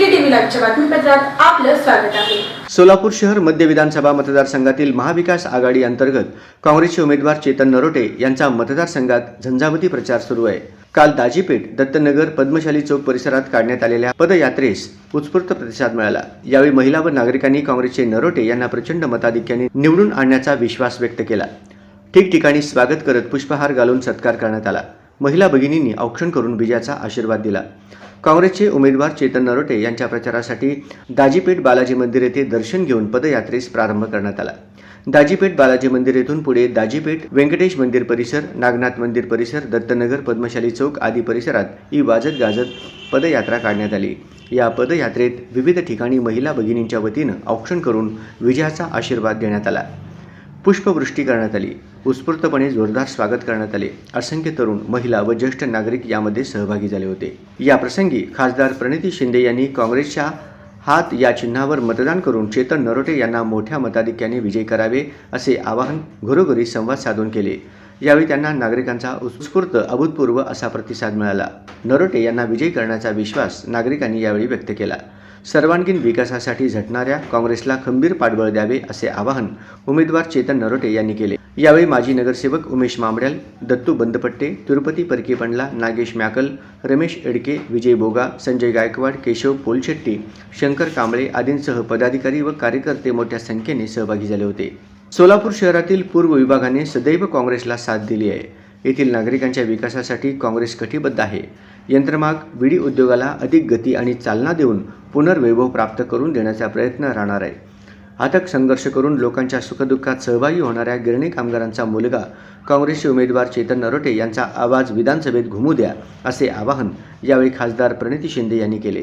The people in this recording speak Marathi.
बातमीपत्रात आपलं स्वागत आहे. सोलापूर शहर मध्य विधानसभा मतदारसंघातील महाविकास आघाडी अंतर्गत काँग्रेसचे उमेदवार चेतन नरोटे यांचा मतदारसंघात झंझावती प्रचार सुरू आहे. काल दाजीपेठ दत्तनगर पद्मशाली चौक परिसरात काढण्यात आलेल्या पदयात्रेस उत्स्फूर्त प्रतिसाद मिळाला. यावेळी महिला व नागरिकांनी काँग्रेसचे नरोटे यांना प्रचंड मताधिक्याने निवडून आणण्याचा विश्वास व्यक्त केला. ठिकठिकाणी स्वागत करत पुष्पहार घालून सत्कार करण्यात आला. महिला भगिनींनी औक्षण करून विजयाचा आशीर्वाद दिला. काँग्रेसचे उमेदवार चेतन नरोटे यांच्या प्रचारासाठी दाजीपेठ बालाजी मंदिर येथे दर्शन घेऊन पदयात्रेस प्रारंभ करण्यात आला. दाजीपेठ बालाजी मंदिर येथून पुढे दाजीपेठ व्यंकटेश मंदिर परिसर नागनाथ मंदिर परिसर दत्तनगर पद्मशाली चौक आदी परिसरात ही वाजत गाजत पदयात्रा काढण्यात आली. या पदयात्रेत विविध ठिकाणी महिला भगिनींच्या वतीनं औक्षण करून विजयाचा आशीर्वाद देण्यात आला. पुष्पवृष्टी करण्यात आली. उत्स्फूर्तपणे जोरदार स्वागत करण्यात आले. असंख्य तरुण महिला व ज्येष्ठ नागरिक यामध्ये सहभागी झाले होते. या प्रसंगी खासदार प्रणिती शिंदे यांनी काँग्रेसच्या हात या चिन्हावर मतदान करून चेतन नरोटे यांना मोठ्या मताधिक्याने विजयी करावे असे आवाहन घरोघरी संवाद साधून केले. यावेळी त्यांना नागरिकांचा उत्स्फूर्त अभूतपूर्व असा प्रतिसाद मिळाला. नरोटे यांना विजयी करण्याचा विश्वास नागरिकांनी यावेळी व्यक्त केला. सर्वांगीण विकासासाठी झटणाऱ्या काँग्रेसला खंबीर पाठबळ द्यावे असे आवाहन उमेदवार चेतन नरोटे यांनी केले. यावेळी माजी नगरसेवक उमेश मांबड्याल दत्तू बंदपट्टे तिरुपती परकेपंडला नागेश मॅकल रमेश एडके विजय बोगा संजय गायकवाड केशव पोलशेट्टी शंकर कांबळे आदींसह पदाधिकारी व कार्यकर्ते मोठ्या संख्येने सहभागी झाले होते. सोलापूर शहरातील पूर्व विभागाने सदैव काँग्रेसला साथ दिली आहे. येथील नागरिकांच्या विकासासाठी काँग्रेस कटिबद्ध आहे. यंत्रमाग विडी उद्योगाला अधिक गती आणि चालना देऊन पुनर्वैभव प्राप्त करून देण्याचा प्रयत्न राहणार आहे. अथक संघर्ष करून लोकांच्या सुखदुःखात सहभागी होणाऱ्या गिरणी कामगारांचा मुलगा काँग्रेसचे उमेदवार चेतन नरोटे यांचा आवाज विधानसभेत घुमू द्या असे आवाहन यावेळी खासदार प्रणिती शिंदे यांनी केले.